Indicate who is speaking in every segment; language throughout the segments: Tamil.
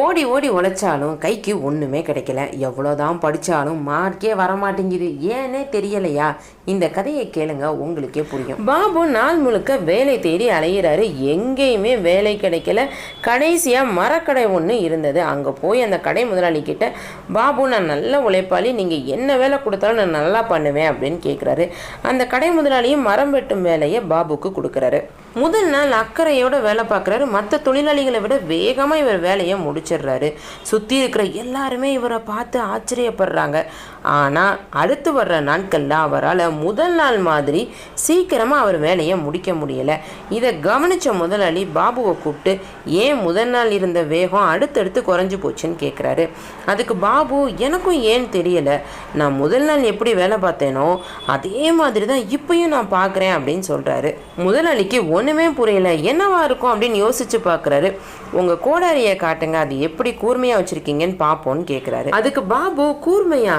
Speaker 1: ஓடி ஓடி உழைச்சாலும் கைக்கு ஒன்றுமே கிடைக்கல. எவ்வளோதான் படித்தாலும் மார்க்கே வரமாட்டேங்குது. ஏன்னே தெரியலையா? இந்த கதையை கேளுங்க உங்களுக்கே புரியும். பாபு நாள் முழுக்க வேலை தேடி அலையிறாரு. எங்கேயுமே வேலை கிடைக்கல. கடைசியாக மரக்கடை ஒன்று இருந்தது. அங்கே போய் அந்த கடை முதலாளி கிட்ட பாபு நான் நல்ல உழைப்பாளி. நீங்கள் என்ன வேலை கொடுத்தாலும் நான் நல்லா பண்ணுவேன் அப்படின்னு கேட்குறாரு அந்த கடை முதலாளியும் மரம் வெட்டும் வேலையை பாபுக்கு கொடுக்குறாரு. முதல் நாள் அக்கறையோட வேலை பார்க்குறாரு. மற்ற தொழிலாளிகளை விட வேகமாக இவர் வேலையை முடிச்சிடுறாரு. சுற்றி இருக்கிற எல்லாருமே இவரை பார்த்து ஆச்சரியப்படுறாங்க. ஆனால் அடுத்து வர்ற நாட்களில் அவரால் முதல் நாள் மாதிரி சீக்கிரமாக அவர் வேலையை முடிக்க முடியலை. இதை கவனித்த முதலாளி பாபுவை கூப்பிட்டு ஏன் முதல் நாள் இருந்த வேகம் அடுத்தடுத்து குறைஞ்சி போச்சுன்னு கேட்குறாரு அதுக்கு பாபு எனக்கும் ஏன் தெரியலை. நான் முதல் நாள் எப்படி வேலை பார்த்தேனோ அதே மாதிரி தான் இப்பயும் நான் பார்க்குறேன் அப்படின்னு சொல்கிறாரு முதலாளிக்கு ஒன்றுமே புரியல. என்னவா இருக்கும் அப்படின்னு யோசிச்சு பார்க்குறாரு உங்கள் கோடாரியை காட்டுங்க. அது எப்படி கூர்மையாக வச்சுருக்கீங்கன்னு பார்ப்போன்னு கேட்குறாரு அதுக்கு பாபு கூர்மையா?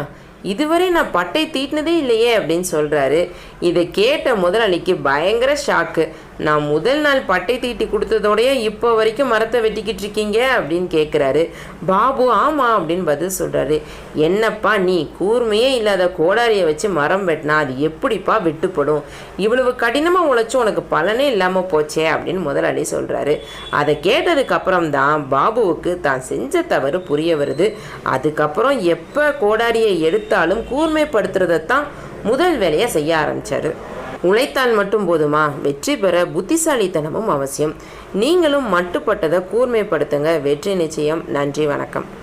Speaker 1: இதுவரை நான் பட்டை தீட்டினதே இல்லையே அப்படின்னு சொல்கிறாரு இதை கேட்ட முதலாளிக்கு பயங்கர ஷாக்கு நான் முதல் நாள் பட்டை தீட்டி கொடுத்ததோடைய இப்போ வரைக்கும் மரத்தை வெட்டிக்கிட்டு இருக்கீங்க அப்படின்னு கேட்குறாரு பாபு ஆமாம் அப்படின்னு பதில் சொல்கிறாரு என்னப்பா நீ கூர்மையே இல்லாத கோடாரியை வச்சு மரம் வெட்டினா அது எப்படிப்பா விட்டுப்படும்? இவ்வளவு கடினமாக உழைச்சும் உனக்கு பலனே இல்லாமல் போச்சே அப்படின்னு முதலாளி சொல்கிறாரு அதை கேட்டதுக்கப்புறம் தான் பாபுவுக்கு தான் செஞ்ச தவறு புரிய வருது. அதுக்கப்புறம் எப்போ கோடாரியை எடுத்தாலும் கூர்மைப்படுத்துறதை தான் முதல் வேலையை செய்ய ஆரம்பித்தார் உழைத்தால் மட்டும் போதுமா? வெற்றி பெற புத்திசாலித்தனமும் அவசியம். நீங்களும் மட்டுப்பட்டதை கூர்மைப்படுத்துங்க. வெற்றி நிச்சயம். நன்றி வணக்கம்.